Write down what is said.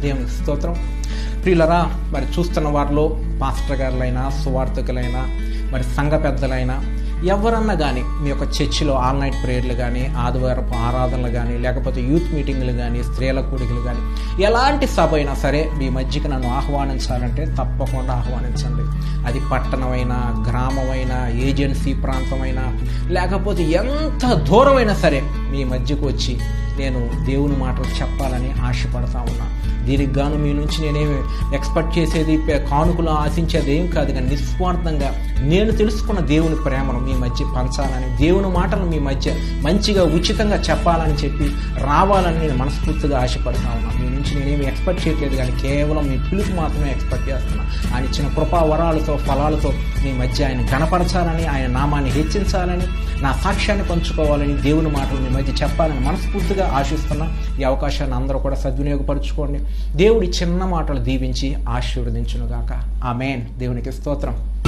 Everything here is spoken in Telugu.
దేవునికి స్తోత్రం. ప్రియులరా మరి చూస్తున్న వారిలో పాస్టర్ గారులైనా సువార్థకులైనా మరి సంఘ పెద్దలైనా ఎవరన్నా కానీ మీ యొక్క చర్చిలో ఆల్ నైట్ ప్రేయర్లు కానీ ఆదివారపు ఆరాధనలు కానీ లేకపోతే యూత్ మీటింగ్లు కానీ స్త్రీల కూడికలు కానీ ఎలాంటి సభ అయినా సరే మీ మధ్యకి నన్ను ఆహ్వానించాలంటే తప్పకుండా ఆహ్వానించండి. అది పట్టణమైనా గ్రామమైనా ఏజెన్సీ ప్రాంతమైనా లేకపోతే ఎంత దూరమైనా సరే మీ మధ్యకు వచ్చి నేను దేవుని మాటలు చెప్పాలని ఆశపడతా ఉన్నాను దీనికి గాను మీ నుంచి నేనేమి ఎక్స్పెక్ట్ చేసేది కానుకలు ఆశించేది ఏం కాదు కానీ నిస్వార్థంగా నేను తెలుసుకున్న దేవుని ప్రేమను మీ మధ్య పంచాలని దేవుని మాటలు మీ మధ్య మంచిగా ఉచితంగా చెప్పాలని చెప్పి రావాలని నేను మనస్ఫూర్తిగా ఆశపడతా ఉన్నా. మీ నుంచి నేనేమి ఎక్స్పెక్ట్ చేయట్లేదు కానీ కేవలం మీ పిలుపు మాత్రమే ఎక్స్పెక్ట్ చేస్తున్నాను ఆయన ఇచ్చిన కృపా వరాలతో ఫలాలతో మీ మధ్య ఆయన గణపరచాలని ఆయన నామాన్ని హెచ్చించాలని నా సాక్ష్యాన్ని పంచుకోవాలని దేవుని మాటలు మీ మధ్య చెప్పాలని మనస్ఫూర్తిగా ఆశిస్తున్నా ఈ అవకాశాన్ని అందరూ కూడా సద్వినియోగపరచుకోండి. దేవుడి చిన్న మాటలు దీవించి ఆశీర్వదించునుగాక. మెయిన్ దేవునికి స్తోత్రం.